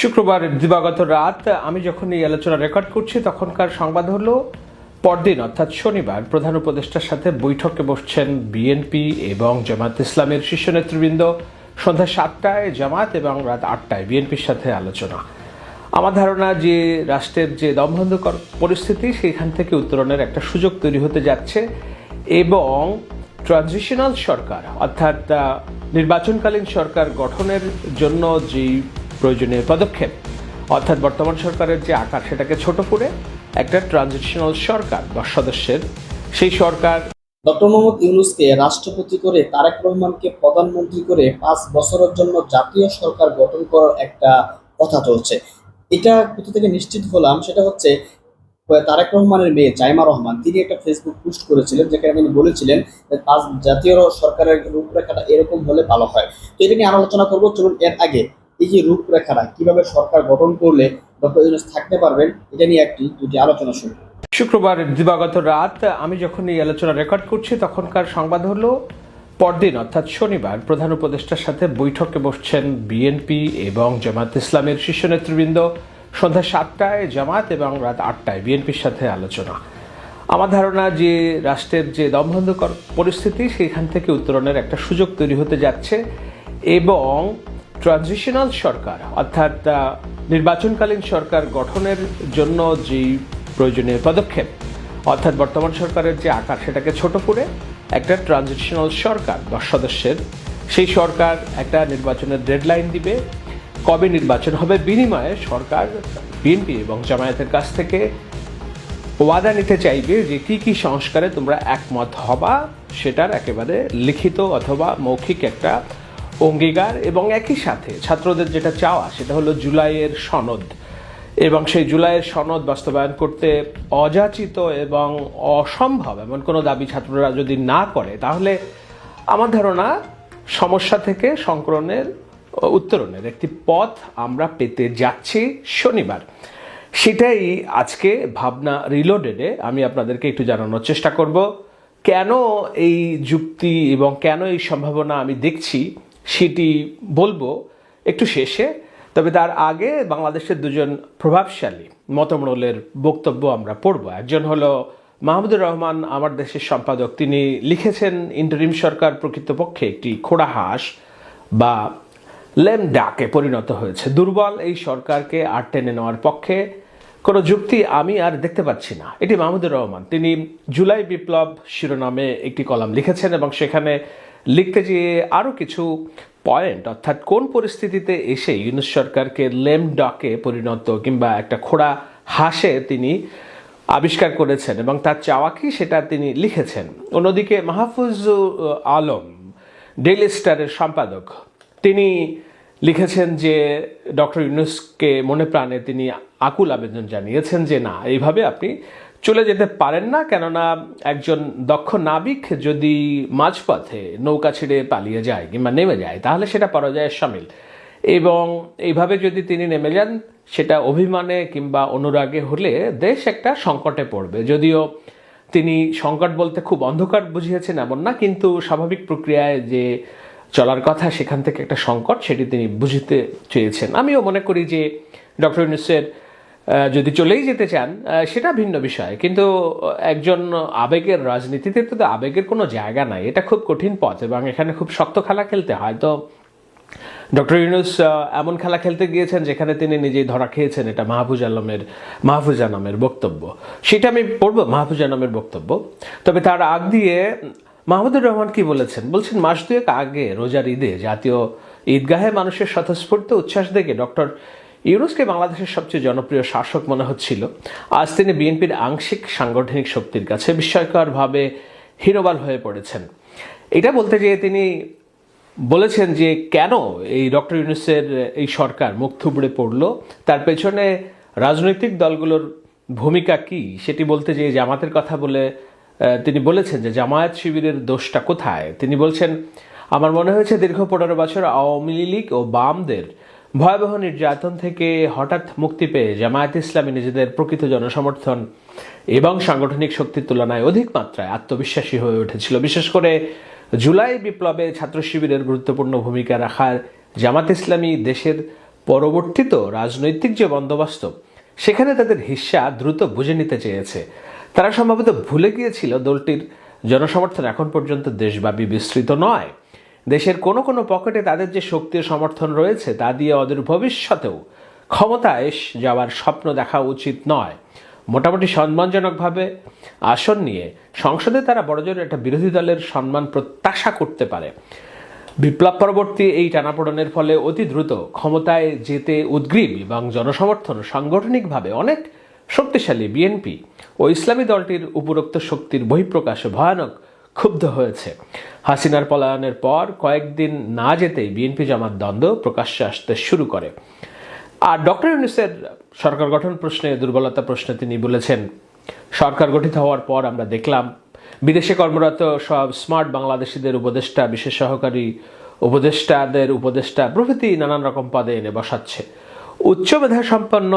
শুক্রবার দিবাগত রাত আমি যখন এই আলোচনা রেকর্ড করছি, তখনকার সংবাদ হলো, পরদিন, অর্থাৎ শনিবার, প্রধান উপদেষ্টার সাথে বৈঠকে বসছেন বিএনপি এবং জামাত ইসলামের শীর্ষ নেতৃবৃন্দ। সন্ধ্যা সাতটায় জামাত এবং রাত আটটায় বিএনপির সাথে আলোচনা। আমার ধারণা যে রাষ্ট্রের যে দমবন্ধকর পরিস্থিতি, সেইখান থেকে উত্তরণের একটা সুযোগ তৈরি হতে যাচ্ছে এবং ট্রানজিশনাল সরকার, অর্থাৎ নির্বাচনকালীন সরকার গঠনের জন্য যেই প্রয়োজনীয় পদক্ষেপ। অর্থাৎ বর্তমান সরকারের যে আকার, সেটাকে ছোট করে একটা ট্রানজিশনাল সরকার দশ সদস্যের সেই সরকার ডক্টর মোহাম্মদ ইউনুসকে রাষ্ট্রপতি করে তারেক রহমানকে প্রধানমন্ত্রী করে পাঁচ বছরের জন্য জাতীয় সরকার গঠন করার একটা কথা চলছে। এটা কোথা থেকে নিশ্চিত হলাম, সেটা হচ্ছে, তারেক রহমানের মেয়ে জাইমা রহমান, তিনি একটা ফেসবুক পোস্ট করেছিলেন, যেখানে তিনি বলেছিলেন পাঁচ জাতীয় সরকারের রূপরেখাটা এরকম হলে ভালো হয়। তো এটা নিয়ে আলোচনা করব, চলুন এর আগে এই যে রূপরেখাটা কীভাবে সরকার গঠন করলে ডক্টর ইউনুস থাকতে পারবেন, এটা নিয়ে একটি দুটি আলোচনা শুরু। শুক্রবার দিবাগত রাত আমি যখন এই আলোচনা রেকর্ড করছি, তখনকার সংবাদ হলো, পরদিন, অর্থাৎ শনিবার, প্রধান উপদেষ্টার সাথে বৈঠকে বসছেন বিএনপি এবং জামাত ইসলামের শীর্ষ নেতৃবৃন্দ। সন্ধ্যা সাতটায় জামাত এবং রাত আটটায় বিএনপির সাথে আলোচনা। আমার ধারণা যে রাষ্ট্রের যে দমবন্ধকর পরিস্থিতি, সেইখান থেকে উত্তরণের একটা সুযোগ তৈরি হতে যাচ্ছে এবং ট্রানজিশনাল সরকার, অর্থাৎ নির্বাচনকালীন সরকার গঠনের জন্য যেই প্রয়োজনীয় পদক্ষেপ, অর্থাৎ বর্তমান সরকারের যে আকার সেটাকে ছোট করে একটা ট্রানজিশনাল সরকার, দশ সদস্যের, সেই সরকার একটা নির্বাচনের ডেডলাইন দিবে। কবে নির্বাচন হবে বিনিময়ে সরকার, বিএনপি এবং জামায়াতের কাছ থেকে ওয়াদা নিতে চাইবে যে কি কি সংস্কারে তোমরা একমত হবা, সেটার একেবারে লিখিত অথবা মৌখিক একটা অঙ্গীকার এবং একই সাথে ছাত্রদের যেটা চাওয়া, সেটা হলো জুলাইয়ের সনদ। এবং সেই জুলাইয়ের সনদ বাস্তবায়ন করতে অযাচিত এবং অসম্ভব এমন কোনো দাবি ছাত্ররা যদি না করে, তাহলে আমার ধারণা সমস্যা থেকে সংকলনের উত্তরণের একটি পথ আমরা পেতে যাচ্ছি শনিবার। সেটাই আজকে ভাবনা রিলোডেডে আমি আপনাদেরকে একটু জানানোর চেষ্টা করব। কেন এই যুক্তি এবং কেন এই সম্ভাবনা আমি দেখছি? সেটি বলব একটু শেষে, তবে তার আগে বাংলাদেশের দুজন প্রভাবশালী মতমণ্ডলের বক্তব্য আমরা পড়ব। একজন হলো মাহমুদুর রহমান, আমার দেশের সম্পাদক। তিনি লিখেছেন, ইন্টারিম সরকার প্রকৃতপক্ষে একটি খোড়া হাঁস বা লেম ডাকে পরিণত হয়েছে। দুর্বল এই সরকারকে আর টেনে নেওয়ার পক্ষে কোনো যুক্তি আমি আর দেখতে পাচ্ছি না। এটি মাহমুদুর রহমান। তিনি জুলাই বিপ্লব শিরোনামে একটি কলাম লিখেছেন এবং সেখানে লিখতে যেয়ে আরও কিছু পয়েন্ট অর্থাৎ কোন পরিস্থিতিতে এসে ইউনুস সরকারকে লেম ডকে পরিণত কিংবা একটা খোড়া হাসে তিনি আবিষ্কার করেছেন এবং তার চাওয়া কি সেটা তিনি লিখেছেন। অন্যদিকে মাহফুজ আলম ডেইলি স্টারের সম্পাদক, তিনি লিখেছেন যে ডক্টর ইউনুসকে মনে প্রাণে তিনি আকুল আবেদন জানিয়েছেন যে না, এইভাবে আপনি চলে যেতে পারেন না, কেননা একজন দক্ষ নাবিক যদি মাঝপথে নৌকা ছেড়ে পালিয়ে যায় কিংবা নেমে যায়, তাহলে সেটা পরাজয়ের সামিল। এবং এইভাবে যদি তিনি নেমে যান, সেটা অভিমানে কিংবা অনুরাগে হলে দেশ একটা সংকটে পড়বে। যদিও তিনি সংকট বলতে খুব অন্ধকার বুঝিয়েছেন এমন না, কিন্তু স্বাভাবিক প্রক্রিয়ায় যে চলার কথা সেখান থেকে একটা সংকট, সেটি তিনি বুঝতে চেয়েছেন। আমিও মনে করি যে ডক্টর ইউনুসের যদি চলেই যেতে চান সেটা ভিন্ন বিষয়। কিন্তু একজন আবেগের রাজনীতিতে তো আবেগের কোনো জায়গা নাই। এটা খুব কঠিন পথ এবং এখানে খুব শক্ত খেলা খেলতে হয়। তো ডক্টর ইউনুস এমন খেলা খেলতে গিয়েছেন যেখানে তিনি নিজেই ধরা খেয়েছেন। এটা মাহফুজ আলমের মাহফুজ আলমের বক্তব্য। সেটা আমি পড়ব, মাহফুজ আলমের বক্তব্য। তবে তার আগ দিয়ে মাহমুদুর রহমান কি বলেছেন? বলছেন, মাস দুয়েক আগে, রোজার ঈদে জাতীয় ঈদগাহে মানুষের স্বতঃস্ফূর্ত উচ্ছ্বাস দেখে ডক্টর ইউনুসকে বাংলাদেশের সবচেয়ে জনপ্রিয় শাসক মনে হচ্ছিল। আজ তিনি বিএনপির আংশিক সাংগঠনিক শক্তির কাছে বিস্ময়করভাবে হিরোবাল হয়ে পড়েছেন। এটা বলতে গিয়ে তিনি বলেছেন যে, কেন এই ডক্টর ইউনুসের এই সরকার মুখ থুবড়ে পড়ল? তার পেছনে রাজনৈতিক দলগুলোর ভূমিকা কি? সেটি বলতে যে জামাতের কথা বলে তিনি বলেছেন যে, জামায়াত শিবিরের দোষটা কোথায়? তিনি বলছেন, আমার মনে হয়েছে দীর্ঘ পনেরো বছর আওয়ামী লীগ ও বামদের ভয়াবহ নির্যাতন থেকে হঠাৎ মুক্তি পেয়ে জামায়াত ইসলামী নিজেদের প্রকৃত জনসমর্থন এবং সাংগঠনিক শক্তির তুলনায় অধিক মাত্রায় আত্মবিশ্বাসী হয়ে উঠেছিল। বিশেষ করে জুলাই বিপ্লবে ছাত্র শিবিরের গুরুত্বপূর্ণ ভূমিকা রাখার জামাত ইসলামী দেশের পরবর্তীত রাজনৈতিক যে বন্দোবস্ত, সেখানে তাদের হিস্সা দ্রুত বুঝে নিতে চেয়েছে। তারা সম্ভবত ভুলে গিয়েছিল দলটির জনসমর্থন। এখন পর্যন্ত দেশব্যাপী বিস্তৃত নয়। দেশের কোনো কোনো পকেটে তাদের যে শক্তি সমর্থন রয়েছে, তা দিয়ে ওদের ভবিষ্যতেও ক্ষমতায় যাওয়ার স্বপ্ন দেখা উচিত নয়। মোটামুটি সম্মানজনকভাবে আসন নিয়ে সংসদে তারা বড়জোর একটা বিরোধী দলের সম্মান প্রত্যাশা করতে পারে। বিপ্লব পরবর্তী এই টানাপোড়নের ফলে অতি দ্রুত ক্ষমতায় যেতে উদ্গ্রীব এবং জনসমর্থন সাংগঠনিকভাবে অনেক শক্তিশালী বিএনপি ও ইসলামী দলটির উপরোক্ত শক্তির বহিঃপ্রকাশে ভয়ানক ক্ষুব্ধ হয়েছে। হাসিনার পলায়নের পর কয়েকদিন না যেতেই বিএনপি জামাত দ্বন্দ্ব প্রকাশ্যে আসতে শুরু করে। আর ডক্টর ইউনিসের সরকার গঠন প্রশ্নে, দুর্বলতা প্রশ্নে তিনি বলেছেন, সরকার গঠিত হওয়ার পর আমরা দেখলাম, বিদেশে কর্মরত সব স্মার্ট বাংলাদেশিদের উপদেষ্টা, বিশেষ সহকারী উপদেষ্টাদের উপদেষ্টা প্রভৃতি নানান রকম পদে এনে বসাচ্ছে। উচ্চ মেধা সম্পন্ন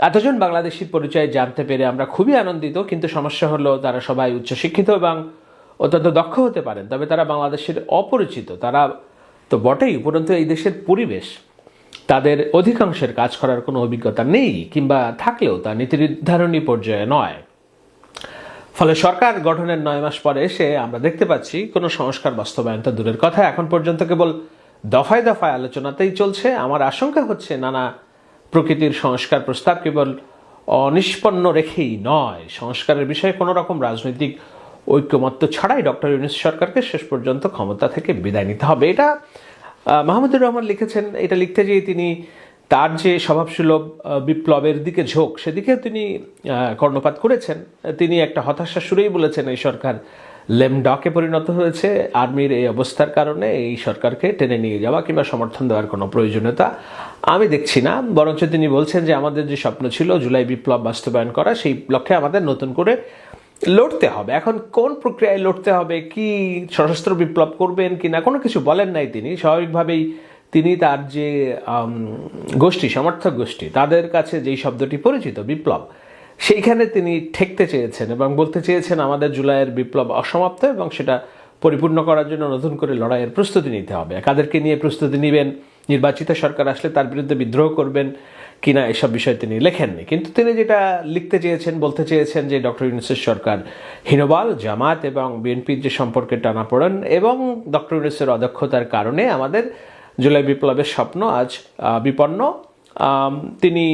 এতজন বাংলাদেশির পরিচয় জানতে পেরে আমরা খুবই আনন্দিত, কিন্তু সমস্যা হলো তারা সবাই উচ্চশিক্ষিত এবং অত্যন্ত দক্ষ হতে পারেন, তবে তারা বাংলাদেশের অপরিচিত। তারা তো বটেই, উপরন্তু এই দেশের পরিবেশ, তাদের অধিকাংশের কাজ করার কোনো অভিজ্ঞতা নেই, কিংবা থাকলেও তা নীতি নির্ধারণী পর্যায়ে নয়। ফলে সরকার গঠনের নয় মাস পরে এসে আমরা দেখতে পাচ্ছি, কোনো সংস্কার বাস্তবায়ন তো দূরের কথা, এখন পর্যন্ত কেবল দফায় দফায় আলোচনাতেই চলছে। আমার আশঙ্কা হচ্ছে নানা প্রকৃতির সংস্কার প্রস্তাব কেবল অনিষ্পন্ন রেখেই নয়, সংস্কারের বিষয়ে কোনো রকম রাজনৈতিক ঐক্যমত্য ছাড়াই ডক্টর ইউনিস সরকারকে শেষ পর্যন্ত ক্ষমতা থেকে বিদায় নিতে হবে। এটা মাহমুদুর রহমান লিখেছেন, এটা লিখতে যেয়ে তিনি তার যে স্বভাবসুলভ বিপ্লবের দিকে ঝোঁক সেদিকে তিনি কর্ণপাত করেছেন। তিনি একটা হতাশা সুরেই বলেছেন, এই সরকার লেমডকে পরিণত হয়েছে, আর্মির এই অবস্থার কারণে এই সরকারকে টেনে নিয়ে যাওয়া কিংবা সমর্থন দেওয়ার কোনো প্রয়োজনীয়তা আমি দেখছি না। বরঞ্চ তিনি বলছেন যে আমাদের যে স্বপ্ন ছিল জুলাই বিপ্লব বাস্তবায়ন করা, সেই লক্ষ্যে আমাদের নতুন করে লড়তে হবে। এখন কোন প্রক্রিয়ায় লড়তে হবে? কি সশস্ত্র বিপ্লব করবেন কি না কোনো কিছু বলেন নাই তিনি। স্বাভাবিকভাবেই তিনি তার যে গোষ্ঠী, সমর্থক গোষ্ঠী, তাদের কাছে যেই শব্দটি পরিচিত, বিপ্লব, সেইখানে তিনি ঠেকতে চেয়েছেন এবং বলতে চেয়েছেন, আমাদের জুলাইয়ের বিপ্লব অসমাপ্ত এবং সেটা পরিপূর্ণ করার জন্য নতুন করে লড়াইয়ের প্রস্তুতি নিতে হবে। কাদেরকে নিয়ে প্রস্তুতি নেবেন? নির্বাচিত সরকার আসলে তার বিরুদ্ধে বিদ্রোহ করবেন। কিনা এসব বিষয়ে তিনি লেখেননি। কিন্তু তিনি যেটা লিখতে চেয়েছেন, বলতে চেয়েছেন যে ডক্টর ইউনুসের সরকার হীনবল, জামাত এবং বিএনপির যে সম্পর্কে টানাপোড়েন এবং ডক্টর ইউনুসের অদক্ষতার কারণে আমাদের জুলাই বিপ্লবের স্বপ্ন আজ বিপন্ন। তিনি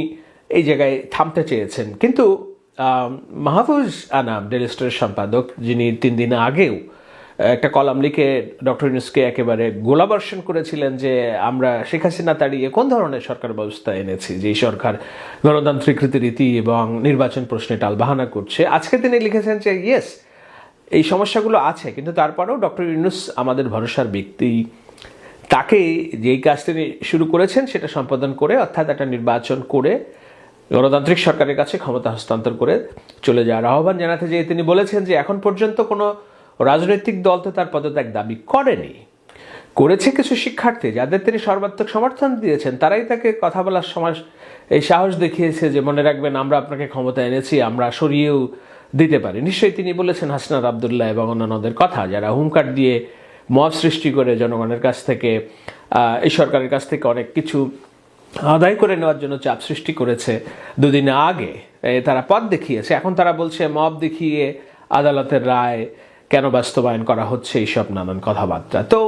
এই জায়গায় থামতে চেয়েছেন। কিন্তু মাহফুজ আনাম ডেলি স্টারের সম্পাদক, যিনি তিন দিন আগেও একটা কলাম লিখে ডক্টর ইউনুসকে একেবারে গোলাবর্ষণ করেছিলেন যে আমরা শেখ হাসিনা তাড়িয়ে কোন ধরনের সরকার ব্যবস্থা এনেছি? যেই সরকার গণতান্ত্রিক রীতিনীতি এবং নির্বাচন প্রশ্নে টালবাহানা করছে। আজকে তিনি লিখেছেন যে, ইয়েস, এই সমস্যাগুলো আছে, কিন্তু তারপরেও ডক্টর ইউনুস আমাদের ভরসার ব্যক্তি। তাকে যেই কাজ তিনি শুরু করেছেন, সেটা সম্পাদন করে, অর্থাৎ একটা নির্বাচন করে, গণতান্ত্রিক সরকারের কাছে ক্ষমতা হস্তান্তর করে চলে যাওয়ার আহ্বান জানাতে যেয়ে তিনি বলেছেন যে, এখন পর্যন্ত কোনো রাজনৈতিক দল তো তার পদত্যাগ দাবি করেনি। করেছে কিছু শিক্ষার্থী যাদের তিনি সর্বাত্মক সমর্থন দিয়েছেন, তারাই তাকে কথা বলার সময় এই সাহস দেখিয়েছে যে মনে রাখবেন আমরা আপনাকে ক্ষমতা এনেছি, আমরা সরিয়েও দিতে পারি। নিশ্চয়ই তিনি বলেছেন হাসনার আবদুল্লাহ এবং অন্যান্যদের কথা, যারা হুঙ্কার দিয়ে মব সৃষ্টি করে জনগণের কাছ থেকে এই সরকারের কাছ থেকে অনেক কিছু আদায় করে নেওয়ার জন্য চাপ সৃষ্টি করেছে দুদিন আগে। তারা পথ দেখিয়েছে। এখন তারা বলছে, মব দেখিয়ে আদালতের রায় কেন বাস্তবায়ন করা হচ্ছে এইসব নানান কথাবার্তা। তো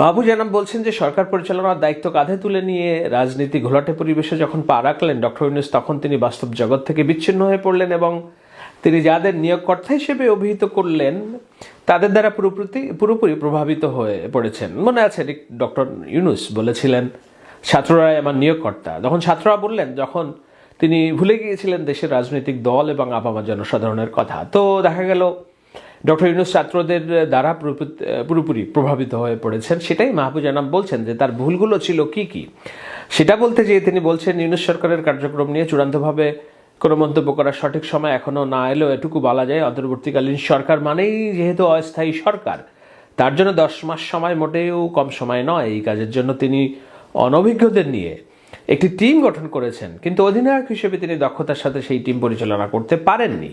বাবু জানাম বলছেন যে সরকার পরিচালনার দায়িত্ব কাঁধে তুলে নিয়ে রাজনীতি ঘোলাটে পরিবেশে যখন পা রাখলেন ডক্টর ইউনুস, তখন তিনি বাস্তব জগৎ থেকে বিচ্ছিন্ন হয়ে পড়লেন এবং তিনি যাদের নিয়োগকর্তা হিসেবে অভিহিত করলেন, তাদের দ্বারা পুরোপুরি পুরোপুরি প্রভাবিত হয়ে পড়েছেন। মনে আছে ডক্টর ইউনুস বলেছিলেন ছাত্ররাই আমার নিয়োগকর্তা। যখন ছাত্ররা বললেন, যখন তিনি ভুলে গিয়েছিলেন দেশের রাজনৈতিক দল এবং আপামর জনসাধারণের কথা। তো দেখা গেল ডক্টর ইউনুস ছাত্রদের দ্বারা পুরোপুরি- প্রভাবিত হয়ে পড়েছেন। সেটাই মাহবুজ আনাম বলছেন যে তার ভুলগুলো ছিল কি কি? সেটা বলতে যেয়ে তিনি বলছেন, ইউনুস সরকারের কার্যক্রম নিয়ে চূড়ান্তভাবে কোনো মন্তব্য করার সঠিক সময় এখনও না এলেও এটুকু বলা যায়, অন্তর্বর্তীকালীন সরকার মানেই যেহেতু অস্থায়ী সরকার, তার জন্য দশ মাস সময় মোটেও কম সময় নয়। এই কাজের জন্য তিনি অনভিজ্ঞদের নিয়ে একটি টিম গঠন করেছেন, কিন্তু অধিনায়ক হিসেবে তিনি দক্ষতার সাথে সেই টিম পরিচালনা করতে পারেননি।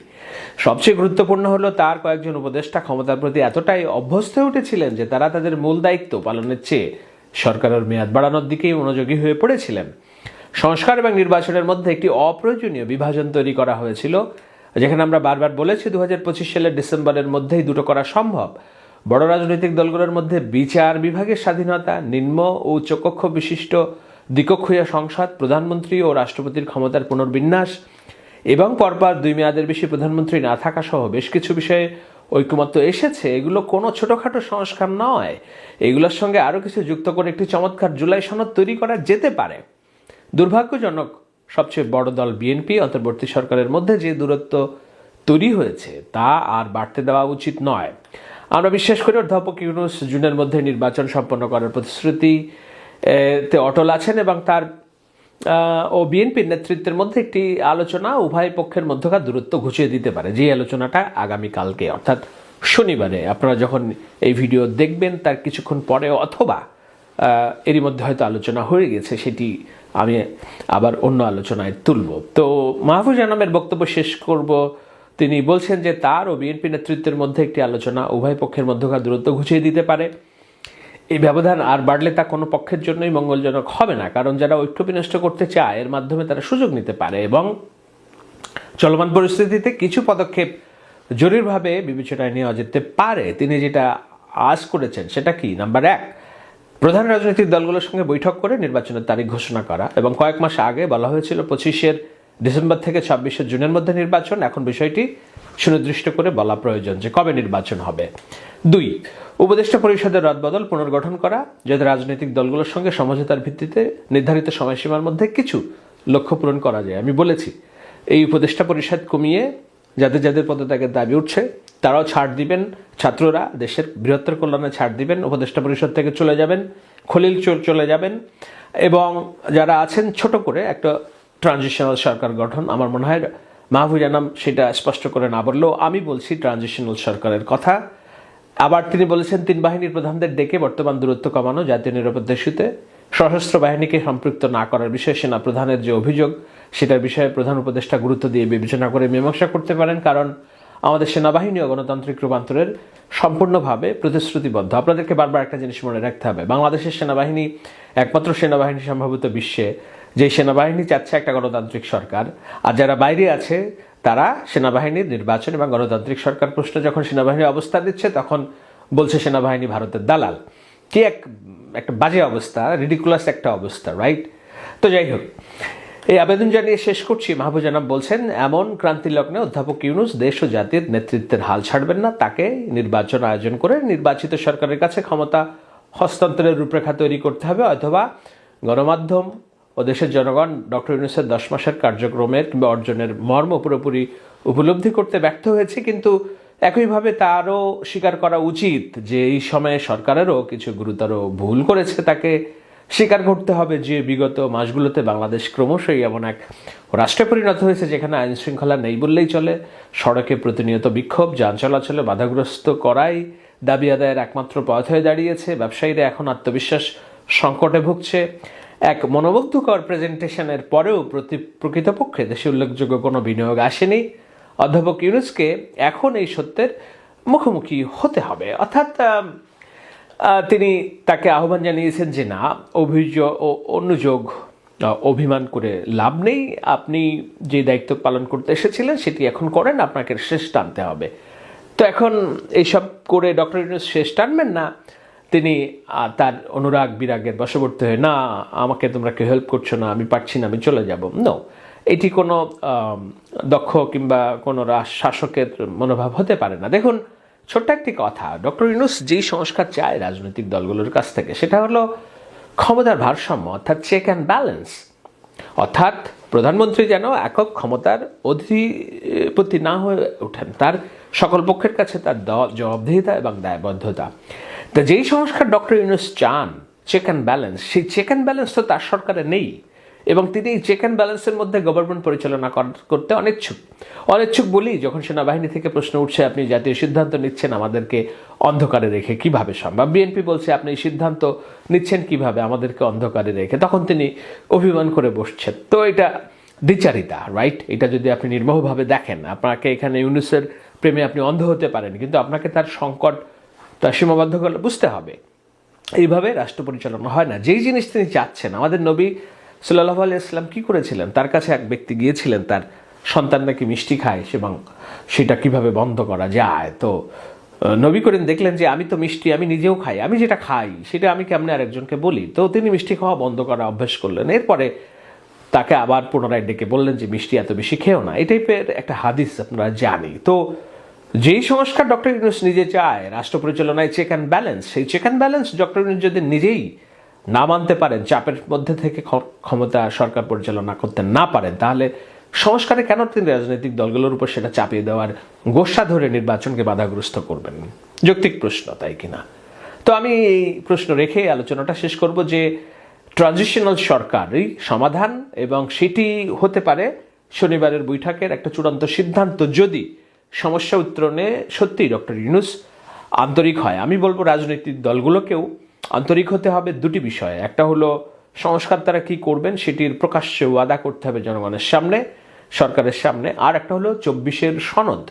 সবচেয়ে গুরুত্বপূর্ণ হলো তার কয়েকজন উপদেষ্টা ক্ষমতার প্রতি এতটাই অভ্যস্ত হয়ে উঠেছিলেন যে তারা তাদের মূল দায়িত্ব পালনের চেয়ে সরকারের মেয়াদ বাড়ানোর দিকেই মনোযোগী হয়ে পড়েছিলেন। সংস্কার এবং নির্বাচনের মধ্যে একটি অপ্রয়োজনীয় বিভাজন তৈরি করা হয়েছিল, যেখানে আমরা বারবার বলেছি দু হাজার পঁচিশ সালের ডিসেম্বরের মধ্যেই দুটো করা সম্ভব। বড় রাজনৈতিক দলগুলোর মধ্যে বিচার বিভাগের স্বাধীনতা, নিম্ন ও উচ্চকক্ষ বিশিষ্ট দ্বিকক্ষীয় সংসদ, প্রধানমন্ত্রী ও রাষ্ট্রপতির ক্ষমতার পুনর্বিন্যাস এবং পরপর দুই মেয়াদের বেশি প্রধানমন্ত্রী না থাকা সহ বেশ কিছু বিষয়ে ঐকমত্য এসেছে। এগুলো কোনো ছোটোখাটো সংস্কার নয়। এগুলোর সঙ্গে আরও কিছু যুক্ত করে একটি চমৎকার জুলাই সনদ তৈরি করা যেতে পারে। দুর্ভাগ্যজনক, সবচেয়ে বড় দল বিএনপি অন্তর্বর্তী সরকারের মধ্যে যে দূরত্ব তৈরি হয়েছে, তা আর বাড়তে দেওয়া উচিত নয়। আমরা বিশ্বাস করি অধ্যাপক ইউনুস জুনের মধ্যে নির্বাচন সম্পন্ন করার প্রতিশ্রুতি তে অটল আছেন এবং তার ও বিএনপির নেতৃত্বের মধ্যে একটি আলোচনা উভয় পক্ষের মধ্যকার দূরত্ব ঘুচিয়ে দিতে পারে। যে আলোচনাটা আগামীকালকে, অর্থাৎ শনিবারে। আপনারা যখন এই ভিডিও দেখবেন, তার কিছুক্ষণ পরে অথবা এরই মধ্যে হয়তো আলোচনা হয়ে গেছে, সেটি আমি আবার অন্য আলোচনায় তুলব। তো মাহফুজ আনামের বক্তব্য শেষ করব। তিনি বলছেন যে তার ও বিএনপি নেতৃত্বের মধ্যে একটি আলোচনা উভয় পক্ষের মধ্যকার দূরত্ব ঘুচিয়ে দিতে পারে। এই ব্যবধান আর বাড়লে তা কোনো পক্ষের জন্যই মঙ্গলজনক হবে না, কারণ যারা ঐক্য বিনষ্ট করতে চায়, এর মাধ্যমে তারা সুযোগ নিতে পারে এবং চলমান পরিস্থিতিতে কিছু পদক্ষেপ জরুরিভাবে বিবেচনায় নেওয়া যেতে পারে। তিনি যেটা আজ করেছেন সেটা কি? নাম্বার এক, প্রধান রাজনৈতিক দলগুলোর সঙ্গে বৈঠক করে নির্বাচনের তারিখ ঘোষণা করা এবং কয়েক মাস আগে বলা হয়েছিল পঁচিশের ডিসেম্বর থেকে ছাব্বিশে জুনের মধ্যে নির্বাচন। এখন বিষয়টি সুনির্দিষ্ট করে বলা প্রয়োজন যে কবে নির্বাচন হবে। দুই, উপদেষ্টা পরিষদের রদবদল পুনর্গঠন করা, যাতে রাজনৈতিক দলগুলোর সঙ্গে সমঝোতার ভিত্তিতে নির্ধারিত সময়সীমার মধ্যে কিছু লক্ষ্য পূরণ করা যায়। আমি বলেছি, এই উপদেষ্টা পরিষদ কমিয়ে যাদের যাদের পদত্যাগের দাবি উঠছে, তারাও ছাড় দিবেন। ছাত্ররা দেশের বৃহত্তর কল্যাণে ছাড় দিবেন। উপদেষ্টা পরিষদ থেকে চলে যাবেন, খলিল চোর চলে যাবেন। এবং যারা আছেন, ছোট করে একটা ট্রানজিশনাল সরকার গঠন, আমার মনে হয় মাহবুজ আনাম সেটা স্পষ্ট করে না বললেও আমি বলছি ট্রানজিশনাল সরকারের কথা। আবার তিনি বলেছেন, তিন বাহিনীর প্রধানদের ডেকে বর্তমান দূরত্ব কমানো জাতীয় নিরাপত্তা ইস্যুতে সশস্ত্র বাহিনীকে সম্পৃক্ত না করার বিষয়ে সেনা প্রধানের যে অভিযোগ, সেটার বিষয়ে প্রধান উপদেষ্টা গুরুত্ব দিয়ে বিবেচনা করে মীমাংসা করতে পারেন, কারণ আমাদের সেনাবাহিনী ও গণতান্ত্রিক রূপান্তরের সম্পূর্ণভাবে প্রতিশ্রুতিবদ্ধ। আপনাদেরকে বারবার একটা জিনিস মনে রাখতে হবে, বাংলাদেশের সেনাবাহিনী একমাত্র সেনাবাহিনী সম্ভবত বিশ্বে যে সেনাবাহিনী চাচ্ছে একটা গণতান্ত্রিক সরকার, আর যারা বাইরে আছে, তারা সেনাবাহিনীর নির্বাচন এবং গণতান্ত্রিক সরকার প্রশ্ন যখন সেনাবাহিনী অবস্থা দিচ্ছে তখন বলছে সেনাবাহিনী ভারতের দালাল। কি এক, একটা বাজে অবস্থা রিডিকুলাস একটা অবস্থা রাইট তো যাই হোক, এই আবেদন জানিয়ে শেষ করছি। মাহবুব জানাব বলছেন, এমন ক্রান্তি লগ্নে অধ্যাপক ইউনুস দেশ ও জাতির নেতৃত্বের হাল ছাড়বেন না। তাকে নির্বাচন আয়োজন করে নির্বাচিত সরকারের কাছে ক্ষমতা হস্তান্তরের রূপরেখা তৈরি করতে হবে, অথবা গণমাধ্যম ও দেশের জনগণ ডক্টর ইউনুসের দশ মাসের কার্যক্রমের কিংবা অর্জনের মর্ম পুরোপুরি উপলব্ধি করতে ব্যর্থ হয়েছে, কিন্তু একইভাবে তারও স্বীকার করা উচিত যে এই সময়ে সরকারেরও কিছু গুরুতর ভুল করেছে। তাকে স্বীকার করতে হবে যে বিগত মাসগুলোতে বাংলাদেশ ক্রমশই এমন এক রাষ্ট্রে পরিণত হয়েছে যেখানে আইন শৃঙ্খলা নেই বললেই চলে। সড়কে প্রতিনিয়ত বিক্ষোভ, যান চলাচলে বাধাগ্রস্ত করাই দাবি আদায়ের একমাত্র পথ হয়ে দাঁড়িয়েছে। ব্যবসায়ীরা এখন আত্মবিশ্বাস সংকটে ভুগছে। এক মনোমুগ্ধকর প্রেজেন্টেশনের পরেও প্রতি প্রকৃতপক্ষে দেশে উল্লেখযোগ্য কোনো বিনিয়োগ আসেনি। অধ্যাপক ইউনুসকে এখন এই সত্যের মুখোমুখি হতে হবে। অর্থাৎ তিনি তাকে আহ্বান জানিয়েছেন যে না অভিযোগ ও অনুযোগ অভিমান করে লাভ নেই। আপনি যে দায়িত্ব পালন করতে এসেছিলেন, সেটি এখন করেন, আপনাকে শেষ টানতে হবে। তো এখন এইসব করে ডক্টর ইউনুস শেষ টানবেন না। তিনি তার অনুরাগ বিরাগের বশবর্তী হয়ে, না, আমাকে তোমরা কেউ হেল্প করছ না, আমি পারছি না, আমি চলে যাব। নো এটি কোনো দক্ষ কিংবা কোনো শাসকের মনোভাব হতে পারে না। দেখুন, ছোট্ট একটি কথা, ডক্টর ইউনুস যেই সংস্কার চায় রাজনৈতিক দলগুলোর কাছ থেকে, সেটা হলো ক্ষমতার ভারসাম্য, অর্থাৎ চেক অ্যান্ড ব্যালেন্স অর্থাৎ প্রধানমন্ত্রী যেন একক ক্ষমতার অধিপতি না হয়ে ওঠেন, তার সকল পক্ষের কাছে তার জবাবদিহিতা এবং দায়বদ্ধতা। তা যেই সংস্কার ডক্টর ইউনুস চান চেক অ্যান্ড ব্যালেন্স সেই চেক অ্যান্ড ব্যালেন্স তো তার সরকারে নেই। এবং তিনি এই চেক অ্যান্ড ব্যালেন্সের মধ্যে গভর্নমেন্ট পরিচালনা কর- করতে অনিচ্ছুক। অনিচ্ছুক বলি যখন সেনাবাহিনী থেকে প্রশ্ন উঠছে, আপনি জাতীয় সিদ্ধান্ত নিচ্ছেন আমাদেরকে অন্ধকারে রেখে কীভাবে সম্ভব? বিএনপি বলছে, আপনি এই সিদ্ধান্ত নিচ্ছেন কীভাবে আমাদেরকে অন্ধকারে রেখে? তখন তিনি অভিমান করে বসছেন। তো এটা দ্বিচারিতা রাইট এটা যদি আপনি নির্মোহভাবে দেখেন, আপনাকে এখানে ইউনুসের প্রেমে আপনি অন্ধ হতে পারেন, কিন্তু আপনাকে তার সংকট তার সীমাবদ্ধ করলে বুঝতে হবে। এইভাবে রাষ্ট্র পরিচালনা হয় না। যেই জিনিস তিনি চাচ্ছেন, আমাদের নবী সাল্লাহ ইসলাম কি করেছিলেন? তার কাছে এক ব্যক্তি গিয়েছিলেন, তার সন্তান নাকি মিষ্টি খায় এবং সেটা কীভাবে বন্ধ করা যায়? তো নবী করিম দেখলেন যে আমি তো মিষ্টি, আমি নিজেও খাই, আমি যেটা খাই সেটা আমি কেমনে আরেকজনকে বলি? তো তিনি মিষ্টি খাওয়া বন্ধ করা অভ্যাস করলেন। এরপরে তাকে আবার পুনরায় ডেকে বললেন যে, মিষ্টি এত বেশি খেও না। এই টাইপের একটা হাদিস আপনারা জানি তো যেই সংস্কার ডক্টর ইউনুস নিজে চায়, রাষ্ট্র পরিচালনায় চেক অ্যান্ড ব্যালেন্স সেই check and balance doctor Yunus যদি নিজেই না মানতে পারেন, চাপের মধ্যে থেকে ক্ষমতা সরকার পরিচালনা করতে না পারেন, তাহলে সংস্কারে কেন তিনি রাজনৈতিক দলগুলোর উপর সেটা চাপিয়ে দেওয়ার গোসা ধরে নির্বাচনকে বাধাগ্রস্ত করবেন? যৌক্তিক প্রশ্ন, তাই কিনা তো আমি এই প্রশ্ন রেখে আলোচনাটা শেষ করব যে ট্রানজিশনাল সরকারই সমাধান এবং সেটি হতে পারে শনিবারের বৈঠকের একটা চূড়ান্ত সিদ্ধান্ত যদি সমস্যা উত্তরণে সত্যিই ডক্টর ইউনুস আন্তরিক হয়। আমি বলব রাজনৈতিক দলগুলোকেও আন্তরিক হতে হবে দুটি বিষয়ে। একটা হলো সংস্কার তারা কি করবেন সেটির প্রকাশ্যে ওয়াদা করতে হবে জনগণের সামনে, সরকারের সামনে। আর একটা হলো চব্বিশের সনদ।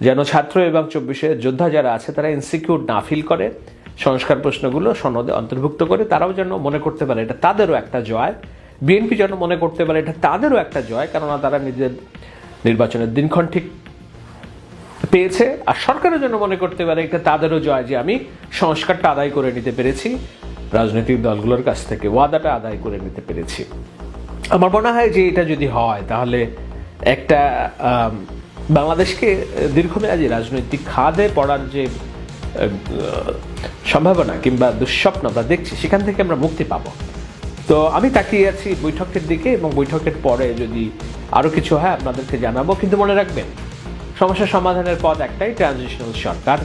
যেন ছাত্র এবং চব্বিশের যোদ্ধা যারা আছে তারা ইনসিকিউর না ফিল করে। সংস্কার প্রশ্নগুলো সনদে অন্তর্ভুক্ত করে তারাও যেন মনে করতে পারে এটা তাদেরও একটা জয়। বিএনপি যেন মনে করতে পারে এটা তাদেরও একটা জয়, কেননা তারা নিজের নির্বাচনের দিনক্ষণ ঠিক পেয়েছে, আর সরকারের জন্য মনে করতে পারে এটা তাদেরও জয় যে আমি সংস্কারটা আদায় করে নিতে পেরেছি, রাজনৈতিক দলগুলোর কাছ থেকে ওয়াদাটা আদায় করে নিতে পেরেছি। আমার মনে হয় যে এটা যদি হয়, তাহলে একটা বাংলাদেশকে দীর্ঘমেয়াদী রাজনৈতিক খাদে পড়ার যে সম্ভাবনা কিংবা দুঃস্বপ্ন আমরা দেখছি, সেখান থেকে আমরা মুক্তি পাবো। তো আমি তাকিয়ে আছি বৈঠকের দিকে এবং বৈঠকের পরে যদি আরও কিছু হয়, আপনাদেরকে জানাব, কিন্তু মনে রাখবেন সমস্যা সমাধানের পথ একটাই ট্রানজিশনাল সরকার,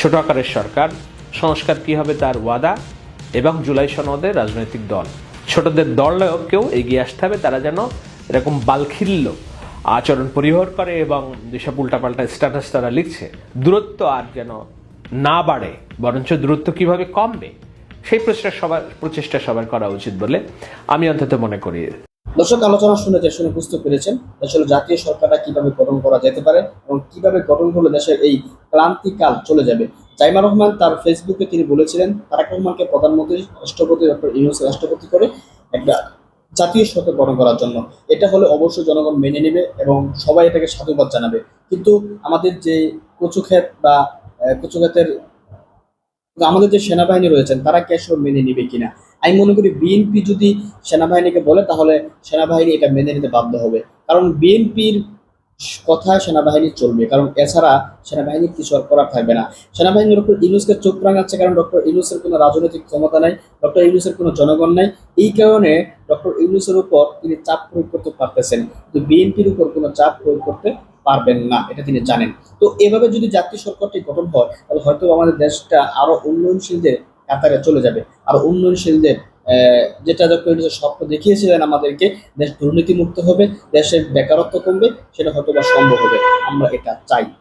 ছোট আকারের সরকার। সংস্কার কি হবে তার ওয়াদা এবং জুলাই সনদে রাজনৈতিক দল। ছোটদের দলকেও এগিয়ে আসতে হবে, তারা যেন এরকম বালখিল্য, আচরণ পরিহার করে এবং যেসব উল্টাপাল্টা স্ট্যাটাস তারা লিখছে, দূরত্ব আর যেন না বাড়ে, বরঞ্চ দূরত্ব কীভাবে কমবে, সেই প্রচেষ্টা সবার প্রচেষ্টা সবার করা উচিত বলে আমি অন্তত মনে করি। দর্শক, আলোচনা শুনে যে শুনে বুঝতে পেরেছেন আসলে জাতীয় সরকারটা কীভাবে গঠন করা যেতে পারে এবং কীভাবে গঠন করলে দেশের এই ক্লান্তিকাল চলে যাবে। জাইমা রহমান তার ফেসবুকে তিনি বলেছিলেন, তারাক রহমানকে প্রধানমন্ত্রী, রাষ্ট্রপতি ডক্টর ইউনুস রাষ্ট্রপতি করে একটা জাতীয় সরকার গঠন করার জন্য। এটা হলে অবশ্যই জনগণ মেনে নেবে এবং সবাই এটাকে সাধুবাদ জানাবে। কিন্তু আমাদের যে কচুক্ষেত বা কচুক্ষেতের, আমাদের যে সেনাবাহিনী রয়েছেন, তারা কি মেনে নিবে কিনা? আমি মনে করি বিএনপি যদি সেনাবাহিনীকে বলে, তাহলে সেনাবাহিনী এটা মেনে নিতে বাধ্য হবে। কারণ বিএনপির কথায় সেনাবাহিনী চলবে, কারণ এছাড়া সেনাবাহিনীর কিছু আর করার থাকবে না। সেনাবাহিনী ডক্টর ইউনুসকে চোখ রাঙাচ্ছে কারণ ডক্টর ইউনুসের কোনো রাজনৈতিক ক্ষমতা নাই, ডক্টর ইউনুসের কোনো জনগণ নাই। এই কারণে ডক্টর ইউনুসের উপর তিনি চাপ প্রয়োগ করতে পারতেছেন, কিন্তু বিএনপির উপর কোনো চাপ প্রয়োগ করতে পারবেন না, এটা তিনি জানেন। তো এভাবে যদি জাতীয় সরকারটি গঠন হয়, তাহলে হয়তো আমাদের দেশটা আরও উন্নয়নশীলদের কাতারে চলে যাবে। আর উন্নয়নশীলদের যেটা ডক্টর স্বপ্ন দেখিয়েছিলেন আমাদেরকে, দেশ দুর্নীতিমুক্ত হবে, দেশের বেকারত্ব কমবে, সেটা হয়তো বা সম্ভব হবে। আমরা এটা চাই।